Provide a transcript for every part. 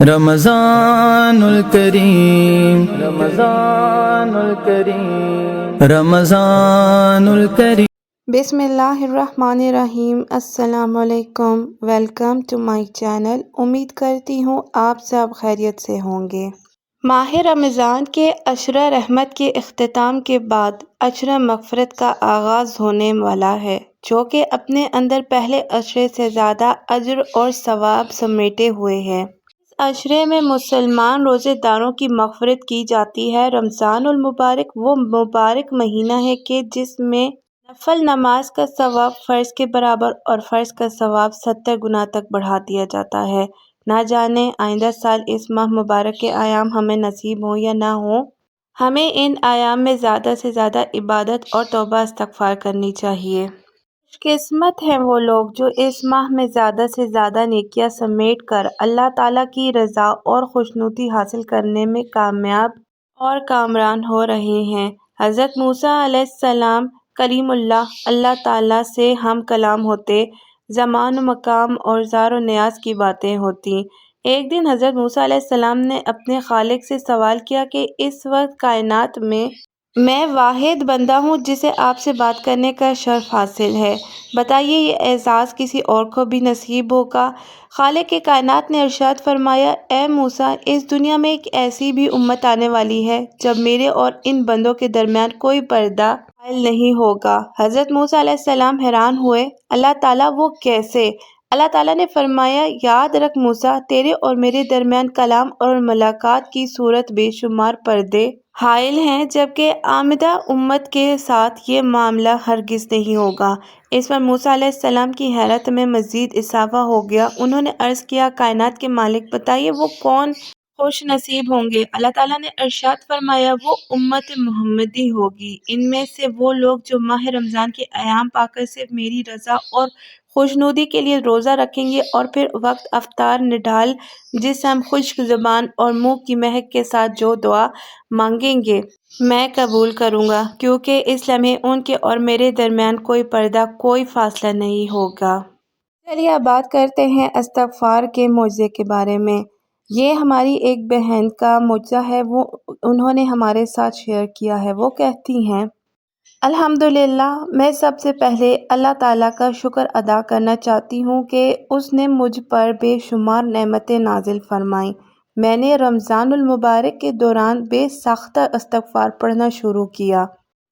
رمضان الکریم رمضان الکریم رمضان الکریم بسم اللہ الرحمن الرحیم السلام علیکم ویلکم ٹو مائی چینل امید کرتی ہوں آپ سب خیریت سے ہوں گے۔ ماہ رمضان کے عشرہ رحمت کے اختتام کے بعد عشرہ مغفرت کا آغاز ہونے والا ہے جو کہ اپنے اندر پہلے عشرے سے زیادہ اجر اور ثواب سمیٹے ہوئے ہے عشرے میں مسلمان روزے داروں کی مغفرت کی جاتی ہے۔ رمضان المبارک وہ مبارک مہینہ ہے کہ جس میں نفل نماز کا ثواب فرض کے برابر اور فرض کا ثواب ستر گنا تک بڑھا دیا جاتا ہے۔ نہ جانے آئندہ سال اس ماہ مبارک کے آیام ہمیں نصیب ہوں یا نہ ہوں، ہمیں ان آیام میں زیادہ سے زیادہ عبادت اور توبہ استغفار کرنی چاہیے۔ قسمت ہیں وہ لوگ جو اس ماہ میں زیادہ سے زیادہ نیکیاں سمیٹ کر اللہ تعالیٰ کی رضا اور خوشنودی حاصل کرنے میں کامیاب اور کامران ہو رہے ہیں۔ حضرت موسیٰ علیہ السلام کریم اللہ اللہ تعالیٰ سے ہم کلام ہوتے، زمان و مقام اور زار و نیاز کی باتیں ہوتی۔ ایک دن حضرت موسیٰ علیہ السلام نے اپنے خالق سے سوال کیا کہ اس وقت کائنات میں میں واحد بندہ ہوں جسے آپ سے بات کرنے کا شرف حاصل ہے۔ بتائیے، یہ اعزاز کسی اور کو بھی نصیب ہوگا؟ خالق کے کائنات نے ارشاد فرمایا، اے موسیٰ، اس دنیا میں ایک ایسی بھی امت آنے والی ہے جب میرے اور ان بندوں کے درمیان کوئی پردہ حائل نہیں ہوگا۔ حضرت موسیٰ علیہ السلام حیران ہوئے، اللہ تعالیٰ وہ کیسے اللہ تعالیٰ نے فرمایا، یاد رکھ موسیٰ، تیرے اور میرے درمیان کلام اور ملاقات کی صورت بے شمار پردے حائل ہیں، جبکہ آمدہ امت کے ساتھ یہ معاملہ ہرگز نہیں ہوگا۔ اس پر موسیٰ علیہ السلام کی حیرت میں مزید اضافہ ہو گیا۔ انہوں نے عرض کیا، کائنات کے مالک، بتائیے وہ کون خوش نصیب ہوں گے۔ اللہ تعالیٰ نے ارشاد فرمایا، وہ امت محمدی ہوگی۔ ان میں سے وہ لوگ جو ماہ رمضان کے ایام پا کر صرف میری رضا اور خوشنودی کے لیے روزہ رکھیں گے اور پھر وقت افطار نڈال جسم خشک زبان اور منہ کی مہک کے ساتھ جو دعا مانگیں گے، میں قبول کروں گا۔ کیونکہ اس لمحے ان کے اور میرے درمیان کوئی پردہ، کوئی فاصلہ نہیں ہوگا۔ چلیے، اب بات کرتے ہیں استغفار کے معجزے کے بارے میں۔ یہ ہماری ایک بہن کا معجزہ ہے، وہ انہوں نے ہمارے ساتھ شیئر کیا ہے، وہ کہتی ہیں، الحمدللہ، میں سب سے پہلے اللہ تعالیٰ کا شکر ادا کرنا چاہتی ہوں کہ اس نے مجھ پر بے شمار نعمتیں نازل فرمائیں۔ میں نے رمضان المبارک کے دوران بے ساختہ استغفار پڑھنا شروع کیا۔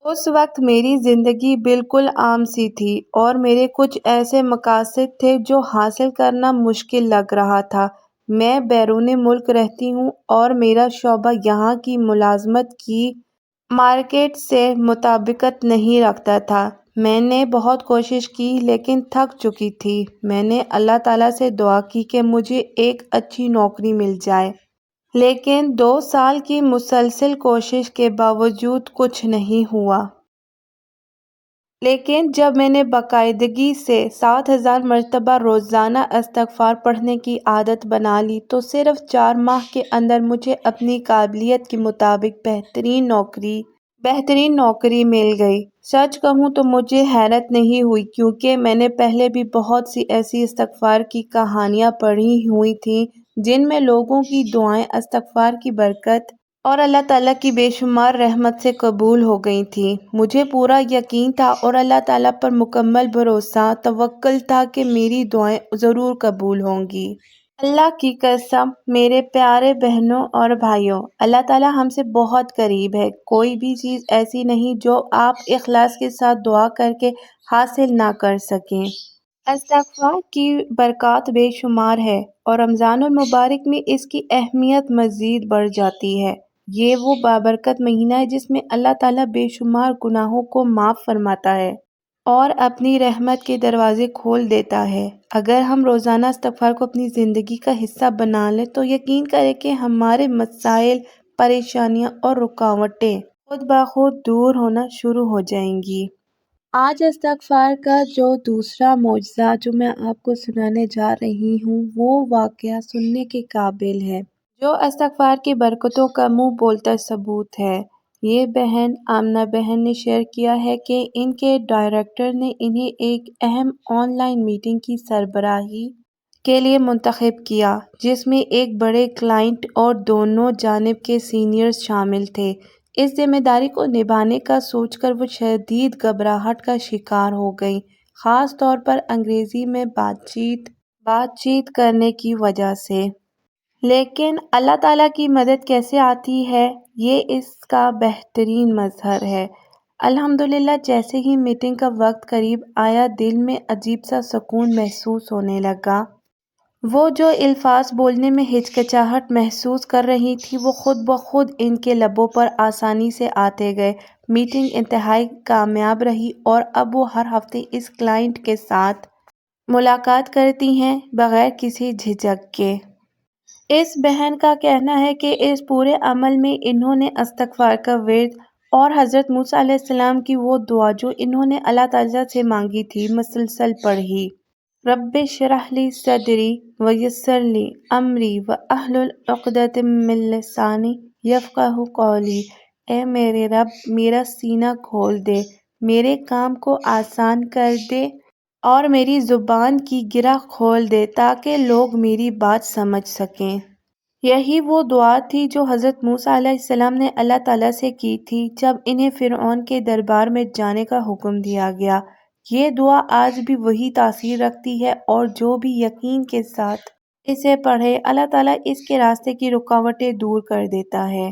اس وقت میری زندگی بالکل عام سی تھی اور میرے کچھ ایسے مقاصد تھے جو حاصل کرنا مشکل لگ رہا تھا۔ میں بیرون ملک رہتی ہوں اور میرا شعبہ یہاں کی ملازمت کی مارکیٹ سے مطابقت نہیں رکھتا تھا۔ میں نے بہت کوشش کی لیکن تھک چکی تھی۔ میں نے اللہ تعالیٰ سے دعا کی کہ مجھے ایک اچھی نوکری مل جائے۔ لیکن دو سال کی مسلسل کوشش کے باوجود کچھ نہیں ہوا۔ لیکن جب میں نے باقاعدگی سے سات ہزار مرتبہ روزانہ استغفار پڑھنے کی عادت بنا لی تو صرف چار ماہ کے اندر مجھے اپنی قابلیت کے مطابق بہترین نوکری بہترین نوکری مل گئی۔ سچ کہوں تو مجھے حیرت نہیں ہوئی کیونکہ میں نے پہلے بھی بہت سی ایسی استغفار کی کہانیاں پڑھی ہوئی تھیں جن میں لوگوں کی دعائیں استغفار کی برکت اور اللہ تعالیٰ کی بے شمار رحمت سے قبول ہو گئی تھیں مجھے پورا یقین تھا اور اللہ تعالیٰ پر مکمل بھروسہ، توکل تھا کہ میری دعائیں ضرور قبول ہوں گی۔ اللہ کی قسم، میرے پیارے بہنوں اور بھائیوں، اللہ تعالیٰ ہم سے بہت قریب ہے۔ کوئی بھی چیز ایسی نہیں جو آپ اخلاص کے ساتھ دعا کر کے حاصل نہ کر سکیں۔ استغفار کی برکات بے شمار ہے اور رمضان المبارک میں اس کی اہمیت مزید بڑھ جاتی ہے۔ یہ وہ بابرکت مہینہ ہے جس میں اللہ تعالیٰ بے شمار گناہوں کو معاف فرماتا ہے اور اپنی رحمت کے دروازے کھول دیتا ہے۔ اگر ہم روزانہ استغفار کو اپنی زندگی کا حصہ بنا لیں تو یقین کریں کہ ہمارے مسائل، پریشانیاں اور رکاوٹیں خود بخود دور ہونا شروع ہو جائیں گی۔ آج استغفار کا جو دوسرا معجزہ جو میں آپ کو سنانے جا رہی ہوں وہ واقعہ سننے کے قابل ہے۔ جو استغفار کی برکتوں کا منہ بولتا ثبوت ہے۔ یہ بہن، آمنہ بہن نے شیئر کیا ہے کہ ان کے ڈائریکٹر نے انہیں ایک اہم آن لائن میٹنگ کی سربراہی کے لیے منتخب کیا، جس میں ایک بڑے کلائنٹ اور دونوں جانب کے سینئرز شامل تھے۔ اس ذمہ داری کو نبھانے کا سوچ کر وہ شدید گھبراہٹ کا شکار ہو گئیں، خاص طور پر انگریزی میں بات چیت بات چیت کرنے کی وجہ سے۔ لیکن اللہ تعالیٰ کی مدد کیسے آتی ہے؟ یہ اس کا بہترین مظہر ہے۔ الحمدللہ، جیسے ہی میٹنگ کا وقت قریب آیا، دل میں عجیب سا سکون محسوس ہونے لگا۔ وہ جو الفاظ بولنے میں ہچکچاہٹ محسوس کر رہی تھیں وہ خود بخود ان کے لبوں پر آسانی سے آتے گئے۔ میٹنگ انتہائی کامیاب رہی اور اب وہ ہر ہفتے اس کلائنٹ کے ساتھ ملاقات کرتی ہیں، بغیر کسی جھجک کے۔ اس بہن کا کہنا ہے کہ اس پورے عمل میں انہوں نے استغفار کا ورد اور حضرت موسیٰ علیہ السلام کی وہ دعا جو انہوں نے اللہ تعالیٰ سے مانگی تھی، مسلسل پڑھی۔ رب اشرح لی صدری ویسر لی امری واحلل عقدۃ من لسانی یفقہوا قولی۔ اے میرے رب، میرا سینہ کھول دے، میرے کام کو آسان کر دے۔ اور میری زبان کی گرہ کھول دے تاکہ لوگ میری بات سمجھ سکیں۔ یہی وہ دعا تھی جو حضرت موسیٰ علیہ السلام نے اللہ تعالیٰ سے کی تھی جب انہیں فرعون کے دربار میں جانے کا حکم دیا گیا۔ یہ دعا آج بھی وہی تاثیر رکھتی ہے اور جو بھی یقین کے ساتھ اسے پڑھے، اللہ تعالیٰ اس کے راستے کی رکاوٹیں دور کر دیتا ہے۔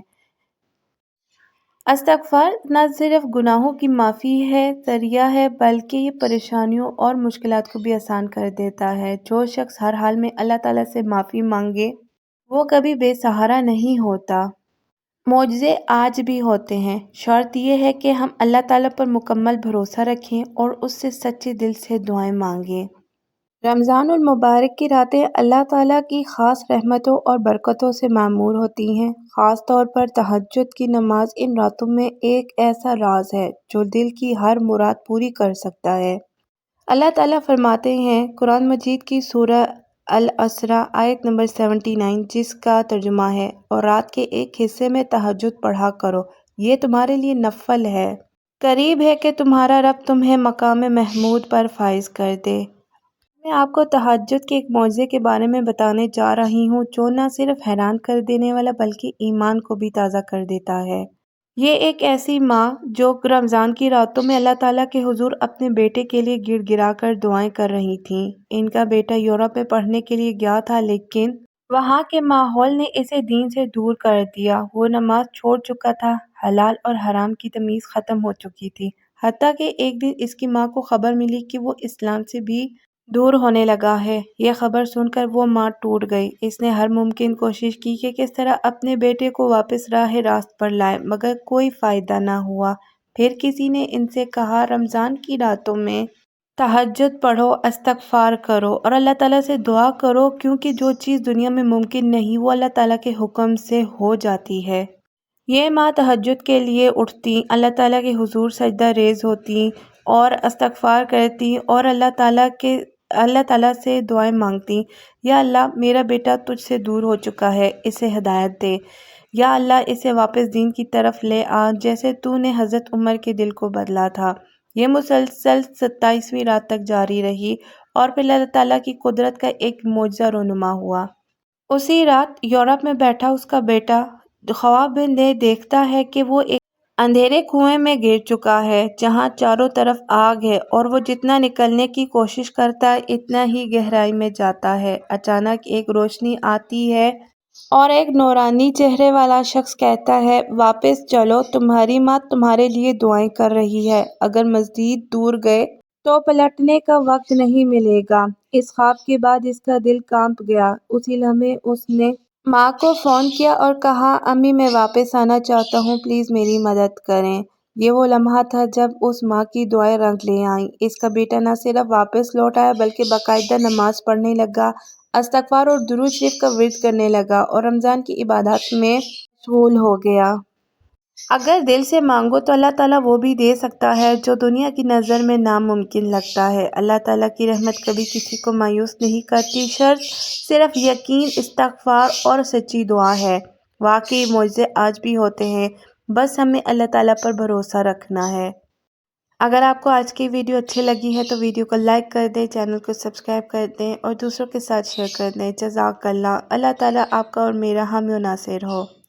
استغفار نہ صرف گناہوں کی معافی ہے، ذریعہ ہے، بلکہ یہ پریشانیوں اور مشکلات کو بھی آسان کر دیتا ہے۔ جو شخص ہر حال میں اللہ تعالیٰ سے معافی مانگے، وہ کبھی بے سہارا نہیں ہوتا۔ معجزے آج بھی ہوتے ہیں۔ شرط یہ ہے کہ ہم اللہ تعالیٰ پر مکمل بھروسہ رکھیں اور اس سے سچے دل سے دعائیں مانگیں۔ رمضان المبارک کی راتیں اللہ تعالیٰ کی خاص رحمتوں اور برکتوں سے معمور ہوتی ہیں۔ خاص طور پر تہجد کی نماز ان راتوں میں ایک ایسا راز ہے جو دل کی ہر مراد پوری کر سکتا ہے۔ اللہ تعالیٰ فرماتے ہیں، قرآن مجید کی سورہ الاسراء آیت نمبر سیونٹی نائن جس کا ترجمہ ہے، اور رات کے ایک حصے میں تہجد پڑھا کرو، یہ تمہارے لیے نفل ہے۔ قریب ہے کہ تمہارا رب تمہیں مقام محمود پر فائز کر دے۔ میں آپ کو تہجد کے ایک معجزے کے بارے میں بتانے جا رہی ہوں، جو نہ صرف حیران کر دینے والا بلکہ ایمان کو بھی تازہ کر دیتا ہے۔ یہ ایک ایسی ماں جو رمضان کی راتوں میں اللہ تعالیٰ کے حضور اپنے بیٹے کے لیے گڑ گڑا کر دعائیں کر رہی تھیں۔ ان کا بیٹا یورپ میں پڑھنے کے لیے گیا تھا، لیکن وہاں کے ماحول نے اسے دین سے دور کر دیا۔ وہ نماز چھوڑ چکا تھا، حلال اور حرام کی تمیز ختم ہو چکی تھی۔ حتیٰ کہ ایک دن اس کی ماں کو خبر ملی کہ وہ اسلام سے بھی دور ہونے لگا ہے۔ یہ خبر سن کر وہ ماں ٹوٹ گئی۔ اس نے ہر ممکن کوشش کی کہ کس طرح اپنے بیٹے کو واپس راہ راست پر لائے، مگر کوئی فائدہ نہ ہوا۔ پھر کسی نے ان سے کہا، رمضان کی راتوں میں تہجد پڑھو، استغفار کرو اور اللہ تعالیٰ سے دعا کرو، کیونکہ جو چیز دنیا میں ممکن نہیں، وہ اللہ تعالیٰ کے حکم سے ہو جاتی ہے۔ یہ ماں تہجد کے لیے اٹھتی، اللہ تعالیٰ کے حضور سجدہ ریز ہوتی اور استغفار کرتی اور اللہ تعالیٰ کے اللہ تعالیٰ سے دعائیں مانگتی، یا اللہ میرا بیٹا تجھ سے دور ہو چکا ہے، اسے ہدایت دے۔ یا اللہ اسے واپس دین کی طرف لے آ، جیسے تو نے حضرت عمر کے دل کو بدلا تھا۔ یہ مسلسل ستائیسویں رات تک جاری رہی اور پھر اللہ تعالیٰ کی قدرت کا ایک معجزہ رونما ہوا۔ اسی رات یورپ میں بیٹھا اس کا بیٹا خواب میں دیکھتا ہے کہ وہ ایک اندھیرے کنویں میں گر چکا ہے، جہاں چاروں طرف آگ ہے اور وہ جتنا نکلنے کی کوشش کرتا ہے، اتنا ہی گہرائی میں جاتا ہے۔ اچانک ایک روشنی آتی ہے اور ایک نورانی چہرے والا شخص کہتا ہے، واپس چلو، تمہاری ماں تمہارے لیے دعائیں کر رہی ہے۔ اگر مزید دور گئے تو پلٹنے کا وقت نہیں ملے گا۔ اس خواب کے بعد اس کا دل کانپ گیا۔ اسی لمحے اس نے ماں کو فون کیا اور کہا، امی، میں واپس آنا چاہتا ہوں، پلیز میری مدد کریں۔ یہ وہ لمحہ تھا جب اس ماں کی دعائیں رنگ لے آئیں۔ اس کا بیٹا نہ صرف واپس لوٹ آیا بلکہ باقاعدہ نماز پڑھنے لگا، استغفار اور درود شریف کا ورد کرنے لگا اور رمضان کی عبادات میں مشغول ہو گیا۔ اگر دل سے مانگو تو اللہ تعالیٰ وہ بھی دے سکتا ہے جو دنیا کی نظر میں ناممکن لگتا ہے۔ اللہ تعالیٰ کی رحمت کبھی کسی کو مایوس نہیں کرتی۔ شرط صرف یقین، استغفار اور سچی دعا ہے۔ واقعی معجزے آج بھی ہوتے ہیں۔ بس ہمیں اللہ تعالیٰ پر بھروسہ رکھنا ہے۔ اگر آپ کو آج کی ویڈیو اچھی لگی ہے تو ویڈیو کو لائک کر دیں، چینل کو سبسکرائب کر دیں اور دوسروں کے ساتھ شیئر کر دیں۔ جزاک اللہ۔ اللہ تعالیٰ آپ کا اور میرا حامی و ناصر ہو۔